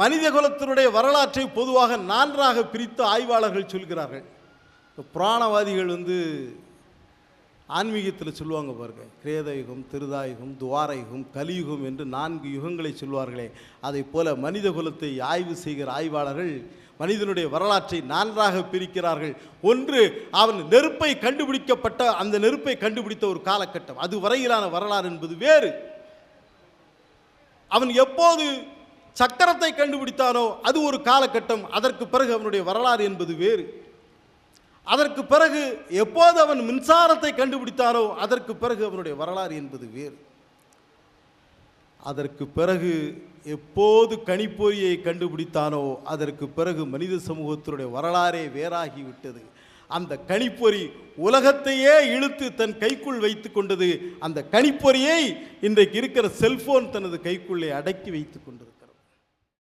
மனித குலத்தினுடைய வரலாற்றை பொதுவாக நான்காக பிரித்து ஆய்வாளர்கள் சொல்கிறார்கள். இப்போ புராணவாதிகள் வந்து ஆன்மீகத்தில் சொல்லுவாங்க பாருங்க கிரேதயுகம் திருதாயுகம் துவார யுகம் கலியுகம் என்று நான்கு யுகங்களை சொல்வார்களே. அதை போல மனித குலத்தை ஆய்வு செய்கிற ஆய்வாளர்கள் மனிதனுடைய வரலாற்றை நான்காக பிரிக்கிறார்கள். ஒன்று அவன் நெருப்பை கண்டுபிடிக்கப்பட்ட அந்த நெருப்பை கண்டுபிடித்த ஒரு காலகட்டம். அது வரையிலான வரலாறு என்பது வேறு. அவன் எப்போது சக்கரத்தை கண்டுபிடித்தானோ அது ஒரு காலகட்டம். அதற்கு பிறகு அவனுடைய வரலாறு என்பது வேறு. அதற்கு பிறகு எப்போது அவன் மின்சாரத்தை கண்டுபிடித்தானோ அதற்கு பிறகு அவனுடைய வரலாறு என்பது வேறு. அதற்கு பிறகு எப்போது கணிப்பொறியை கண்டுபிடித்தானோ அதற்கு பிறகு மனித சமூகத்தினுடைய வரலாறே வேறாகிவிட்டது அந்த கணிப்பொறி உலகத்தையே இழுத்து தன் கைக்குள் வைத்து கொண்டது. அந்த கணிப்பொறியை இன்றைக்கு இருக்கிற செல்போன் தனது கைக்குள்ளே அடக்கி வைத்து கொண்டது.